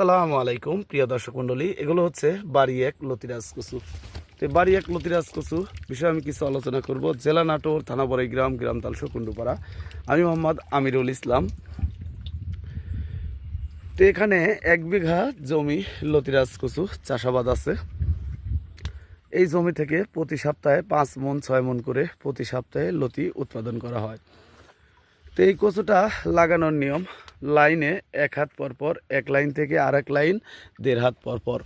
আসসালামু আলাইকুম, প্রিয় দর্শক মণ্ডলী। এগুলো হচ্ছে বাড়ি এক লতিরাজ কচু তো বাড়ি এক লতিরাজ কচু বিষয়ে আমি কিছু আলোচনা করব। জেলা নাটোর থানা গ্রাম গ্রাম তালসো কুণ্ডুপাড়া। আমি মোহাম্মদ আমিরুল ইসলাম। তো এখানে এক বিঘা জমি লতিরাজ কচু চাষাবাদ আছে। এই জমি থেকে প্রতি সপ্তাহে পাঁচ মন, ছয় মন করে প্রতি সপ্তাহে লতি উৎপাদন করা হয়। তো এই কচুটা লাগানোর নিয়ম লাইনে এক হাত পর পর, এক লাইন থেকে আর এক লাইন, দেড় হাত পর পর।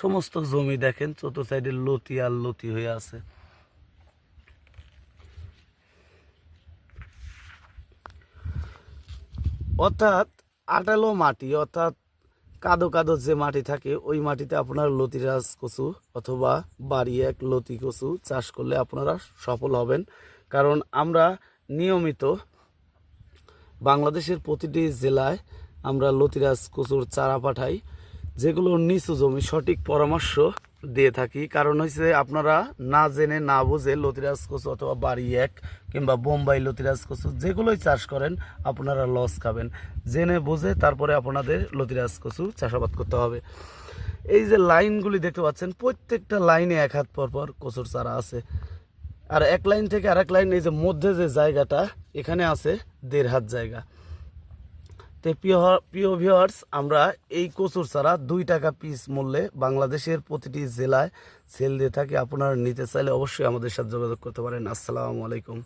সমস্ত জমি দেখেন চতুর্থ সাইডে লতি আর লতি হয়ে আছে। অর্থাৎ আটালো মাটি, অর্থাৎ কাদো কাদো যে মাটি থাকে, ওই মাটিতে আপনার লতিরাজ কচু অথবা বাড়ি এক লতি কচু চাষ করলে আপনারা সফল হবেন। কারণ আমরা নিয়মিত বাংলাদেশের প্রতিটি জেলায় আমরা লতিরাজ কচুর চারা পাঠাই, যেগুলো নিচু জমি সঠিক পরামর্শ দিয়ে থাকি। কারণ হচ্ছে আপনারা না জেনে, না বুঝে লতিরাজ কচু অথবা বাড়ি এক কিংবা বোম্বাই লতিরাজ কচু যেগুলোই চাষ করেন, আপনারা লস খাবেন। জেনে, বুঝে তারপরে আপনাদের লতিরাজ কচু চাষাবাদ করতে হবে। এই যে লাইনগুলি দেখতে পাচ্ছেন, প্রত্যেকটা লাইনে এক হাত পর পর কচুর চারা আছে। আর এক লাইন থেকে আরেক লাইন এই যে মধ্যে যে জায়গাটা, এখানে আছে দেড় হাত জায়গা। তো প্রিয় ভিউয়ার্স আমরা এই কচুর ছাড়া দুই টাকা পিস মূল্যে বাংলাদেশের প্রতিটি জেলায় সেল দিয়ে থাকি। আপনারা নিতে চাইলে অবশ্যই আমাদের সাথে যোগাযোগ করতে পারেন। আসসালামু আলাইকুম।